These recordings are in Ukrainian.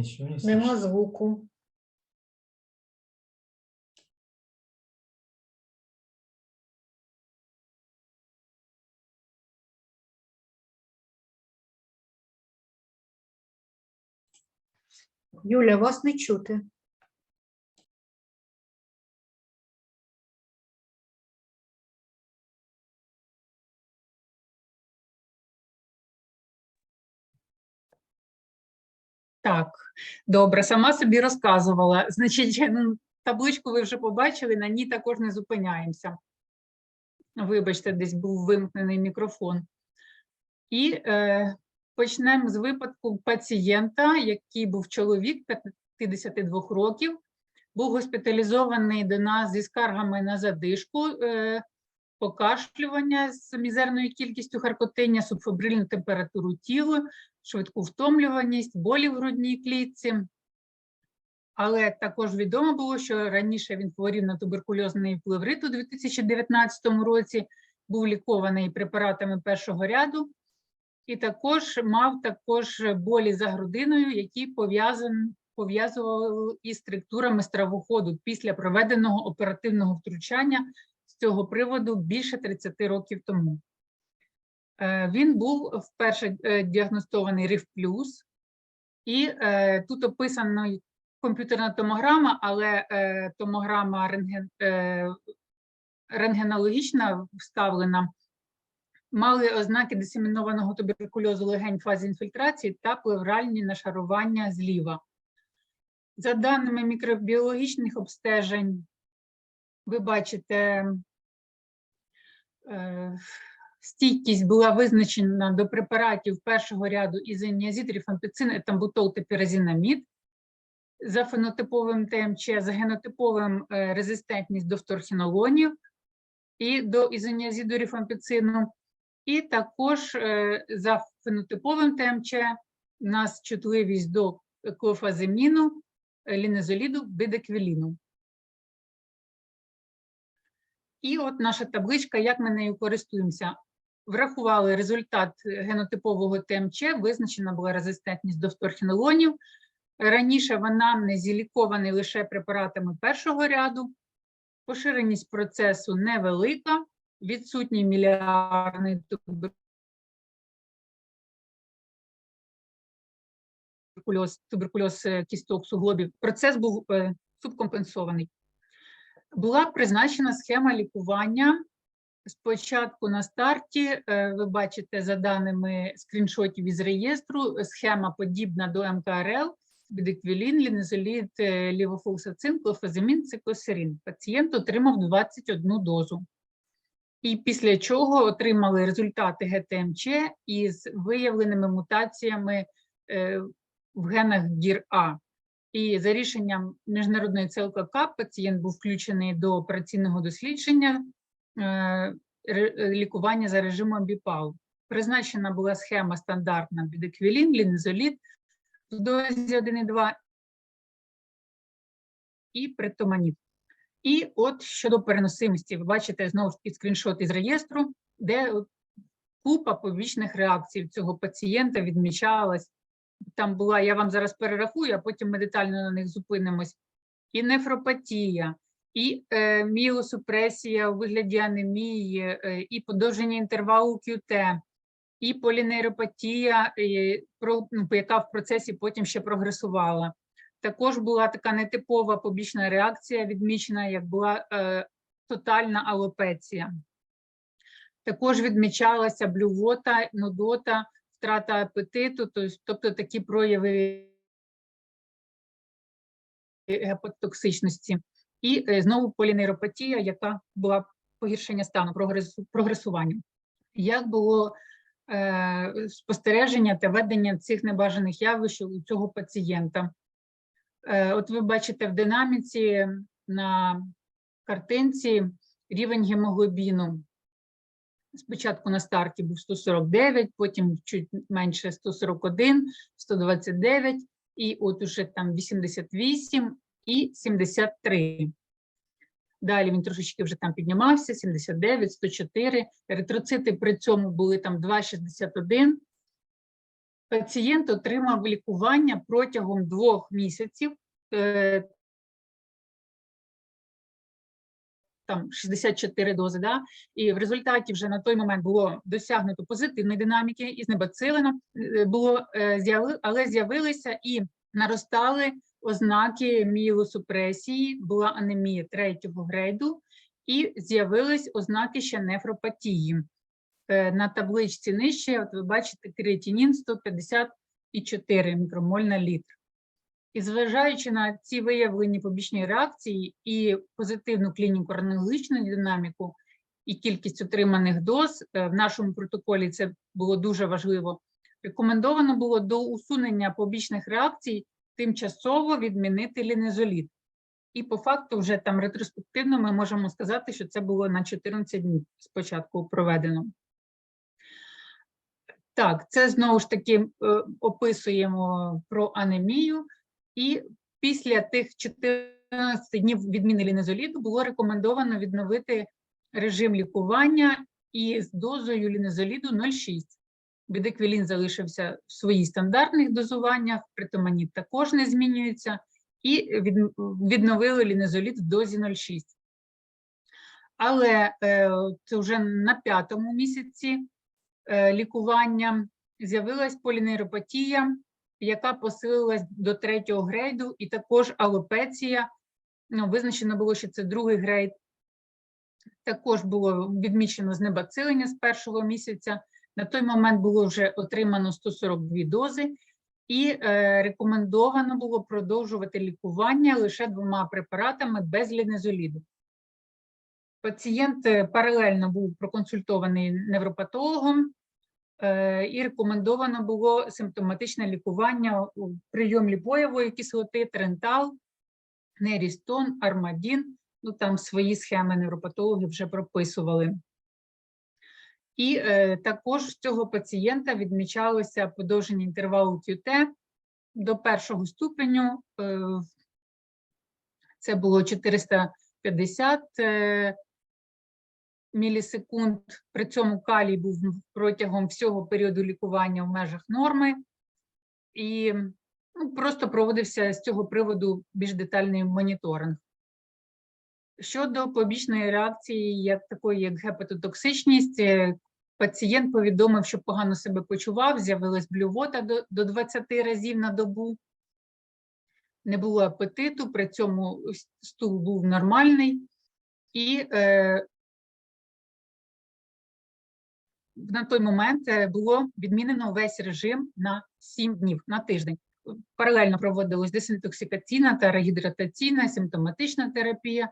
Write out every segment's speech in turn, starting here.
Ничего не Нема слышно. звуку. Юля, вас не чути. Так, добре, сама собі розказувала. Значить, ну, табличку ви вже побачили, на ній також не зупиняємося. Вибачте, десь був вимкнений мікрофон. І е, почнемо з випадку пацієнта, який був чоловік 52 років, був госпіталізований до нас зі скаргами на задишку, е, покашлювання з мізерною кількістю харкотиння, субфебрильну температуру тіла, швидку втомлюваність, болі в грудній клітці. Але також відомо було, що раніше він хворів на туберкульозний плеврит у 2019 році, був лікований препаратами першого ряду, і також мав також болі за грудиною, які пов'язан- пов'язували із структурами стравоходу після проведеного оперативного втручання цього приводу більше 30 років тому. Е, Він був вперше е, діагностований РИФ плюс, і е, тут описана комп'ютерна томограма, але томограма рентген, рентгенологічна вставлена, мали ознаки дисемінованого туберкульозу легень в фазі інфільтрації та плевральні нашарування зліва. За даними мікробіологічних обстежень, ви бачите, стійкість була визначена до препаратів першого ряду ізоніазид, рифампіцин, етамбутол та піразінамід. За фенотиповим ТМЧ, за генотиповим е, резистентність до вторхінолонів і до ізоніазиду рифампіцину. І також е, за фенотиповим ТМЧ у нас чутливість до клофазиміну, е, лінезоліду, бидеквіліну. І от наша табличка, як ми нею користуємося. Врахували результат генотипового ТМЧ, визначена була резистентність до вторхінолонів. Раніше в анамнезі лікований лише препаратами першого ряду. Поширеність процесу невелика, відсутній мілярний туберкульоз, туберкульоз е, кісток суглобів. Процес був е, субкомпенсований. Була призначена схема лікування. Спочатку на старті, е, ви бачите за даними скріншотів із реєстру, схема подібна до МКРЛ, бідеквілін, лінезолід, е, лівофулсацин, клофазимін, циклосерин. Пацієнт отримав 21 дозу. І після чого отримали результати ГТМЧ із виявленими мутаціями е, в генах ГІР-А. І за рішенням міжнародної ЦЛКК пацієнт був включений до операційного дослідження е, е, лікування за режимом БІПАУ. Призначена була схема стандартна бідеквілін, лінезолід в дозі 1,2 і притоманіт. І от щодо переносимості, ви бачите знову ж таки скріншот із реєстру, де купа побічних реакцій цього пацієнта відмічалась. Там була, я вам зараз перерахую, а потім ми детально на них зупинимось. І нефропатія, і е, міосупресія у вигляді анемії, е, і подовження інтервалу QT, і полінейропатія, е, про, ну, яка в процесі потім ще прогресувала. Також була така нетипова побічна реакція, відмічена, як була е, тотальна алопеція. Також відмічалася блювота, нудота, втрата апетиту, тобто такі прояви гепатотоксичності. І е, знову полінейропатія, яка була погіршення стану, прогресу- прогресування. Як було е, спостереження та ведення цих небажаних явищ у цього пацієнта? Е, От ви бачите в динаміці на картинці рівень гемоглобіну. Спочатку на старті був 149, потім чуть менше 141, 129, і от уже там 88 і 73. Далі він трошечки вже там піднімався, 79, 104. Еритроцити при цьому були там 2,61. пацієнт отримав лікування протягом двох місяців. Там 64 дози, да? і в результаті вже на той момент було досягнуто позитивної динаміки і знебацилено е, було, е, але з'явилися і наростали ознаки мієлосупресії, була анемія третього грейду, і з'явились ознаки ще нефропатії. Е, На табличці нижче, от ви бачите, креатинін 154 мікромоль на літр. І зважаючи на ці виявлені побічні реакції і позитивну клініку ранологічну динаміку і кількість отриманих доз, е, в нашому протоколі це було дуже важливо. Рекомендовано було до усунення побічних реакцій тимчасово відмінити лінезоліт. І по факту, вже там ретроспективно ми можемо сказати, що це було на 14 днів спочатку проведено. Так, це знову ж таки е, описуємо про анемію. І після тих 14 днів відміни лінезоліту було рекомендовано відновити режим лікування і з дозою лінезоліду 0,6. Бідеквілін залишився в своїх стандартних дозуваннях, притоманіт також не змінюється, і відновили лінезоліт в дозі 0,6. Але е, це вже на п'ятому місяці е, лікування з'явилась полінейропатія, яка посилилась до третього грейду, і також алопеція. Ну, визначено було, що це другий грейд. Також було відмічено знебацилення з першого місяця. На той момент було вже отримано 142 дози, і е, рекомендовано було продовжувати лікування лише двома препаратами без лінезоліду. Пацієнт е, паралельно був проконсультований невропатологом, і рекомендовано було симптоматичне лікування прийом ліпоєвої кислоти, трентал, нерістон, армадін. Ну там свої схеми невропатологи вже прописували. І е, також з цього пацієнта відмічалося подовження інтервалу QT до першого ступеню. Е, це було 450 е, мілісекунд. При цьому калій був протягом всього періоду лікування в межах норми. І ну, просто проводився з цього приводу більш детальний моніторинг. Щодо побічної реакції, як такої, як гепатотоксичність, е, пацієнт повідомив, що погано себе почував, з'явилась блювота до, до 20 разів на добу, не було апетиту, при цьому стул був нормальний, і е, на той момент е, було відмінено весь режим на 7 днів, на тиждень. Паралельно проводилась дезінтоксикаційна та регідратаційна, симптоматична терапія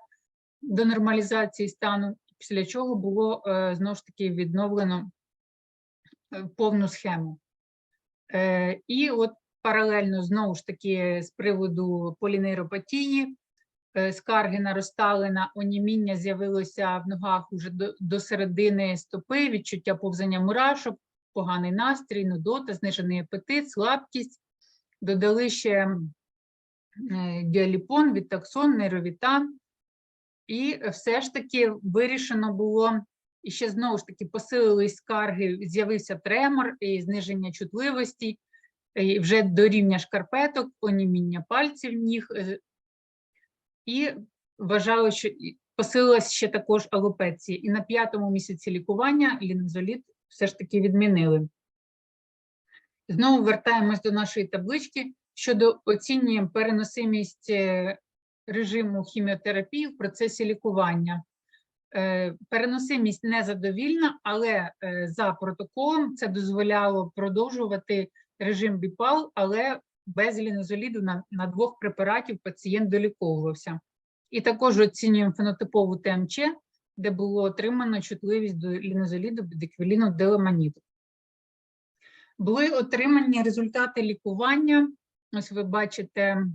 до нормалізації стану, після чого було е, знову ж таки відновлено е, повну схему. І от паралельно знову ж таки з приводу полінейропатії, скарги наростали на оніміння, з'явилося в ногах уже до, до середини стопи, відчуття повзання мурашок, поганий настрій, нудота, знижений апетит, слабкість. Додали ще е, діаліпон, вітаксон, нейровітан. І все ж таки вирішено було, і ще знову ж таки посилились скарги, з'явився тремор і зниження чутливості, і вже до рівня шкарпеток, оніміння пальців ніг. І вважали, що посилилась ще також алопеція. І на п'ятому місяці лікування лінозоліт все ж таки відмінили. Знову вертаємось до нашої таблички щодо оцінюємо переносимість е, режиму хіміотерапії в процесі лікування. Е, Переносимість незадовільна, але е, за протоколом це дозволяло продовжувати режим БІПАЛ, але без лінозоліду на, на двох препаратів пацієнт доліковувався. І також оцінюємо фенотипову ТМЧ, де було отримано чутливість до лінозоліду, бідеквіліну, делеманіту. Були отримані результати лікування. Ось ви бачите,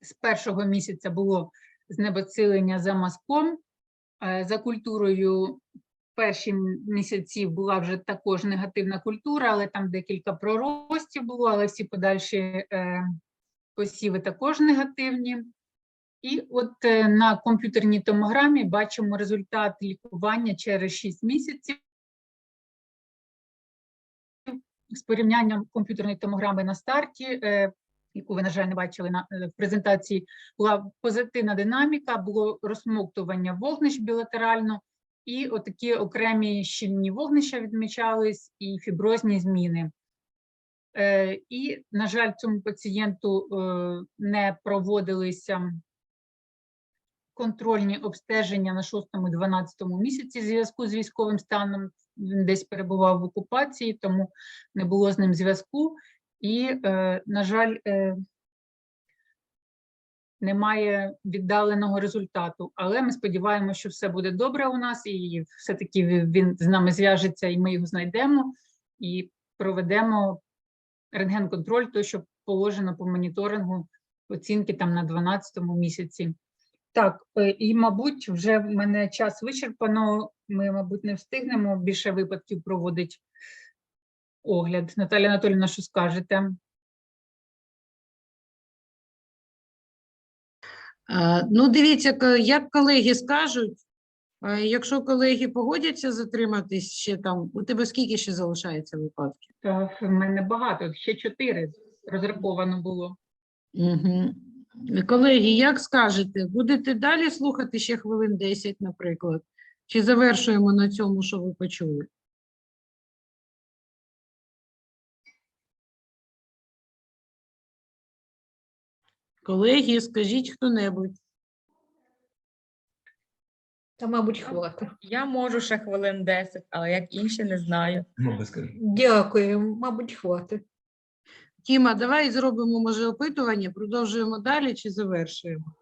з першого місяця було знебоцилення за мазком. Е, За культурою перші місяці була вже також негативна культура, але там декілька проростів було, але всі подальші е, посіви також негативні. І от е, на комп'ютерній томограмі бачимо результат лікування через 6 місяців. з порівнянням комп'ютерної томограми на старті, е, яку ви, на жаль, не бачили на в презентації, була позитивна динаміка, було розсмоктування вогнищ білатерально, і отакі окремі щільні вогнища відмічались, і фіброзні зміни. Е, І, на жаль, цьому пацієнту е, не проводилися контрольні обстеження на 6-12 місяці в зв'язку з військовим станом. Він десь перебував в окупації, тому не було з ним зв'язку. І, е, на жаль, немає віддаленого результату. Але ми сподіваємося, що все буде добре у нас, і все-таки він з нами зв'яжеться, і ми його знайдемо і проведемо рентген-контроль, то, що положено по моніторингу оцінки там на 12 місяці. Так, е, і, мабуть, вже в мене час вичерпано. Ми, мабуть, не встигнемо більше випадків проводить огляд. Наталя Анатолійовна, що скажете? Ну, дивіться, як колеги скажуть, е, якщо колеги погодяться затриматись ще там, у тебе скільки ще залишається випадків? Та в мене багато, ще чотири розраховано було. Угу. Колеги, як скажете, будете далі слухати ще хвилин 10, наприклад? Чи завершуємо на цьому, що ви почули? Колеги, скажіть хто-небудь. Та, мабуть, хватить. Я можу ще хвилин 10, але як інші не знаю. Ну, без. Дякую, мабуть, хватить. Тіма, давай зробимо, може, опитування, продовжуємо далі чи завершуємо?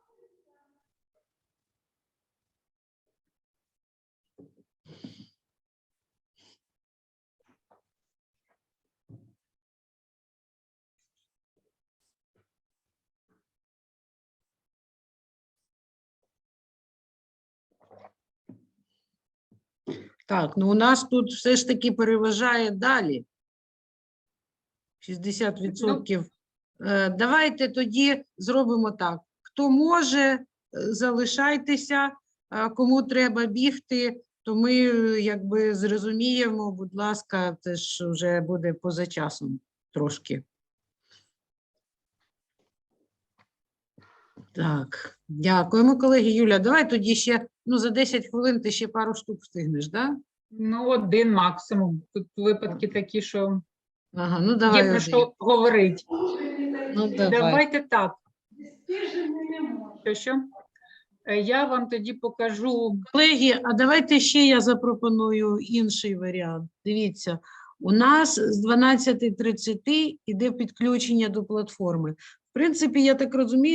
Так, ну у нас тут все ж таки переважає далі. 60%. Е, Давайте тоді зробимо так. Хто може, е, залишайтеся, а кому треба бігти, то ми е, якби зрозуміємо, будь ласка, це ж вже буде поза часом трошки. Так, дякуємо, колеги. Юля, давай тоді ще, ну, за 10 хвилин ти ще пару штук встигнеш, так? Да? Ну, один максимум. Тут випадки такі, що Ага, ну давай. є про один. що говорити. Ну, давай. Давайте так. Що, що? Е, Я вам тоді покажу Колеги, а давайте ще я запропоную інший варіант. Дивіться, у нас з 12.30 іде підключення до платформи. В принципі, я так розумію,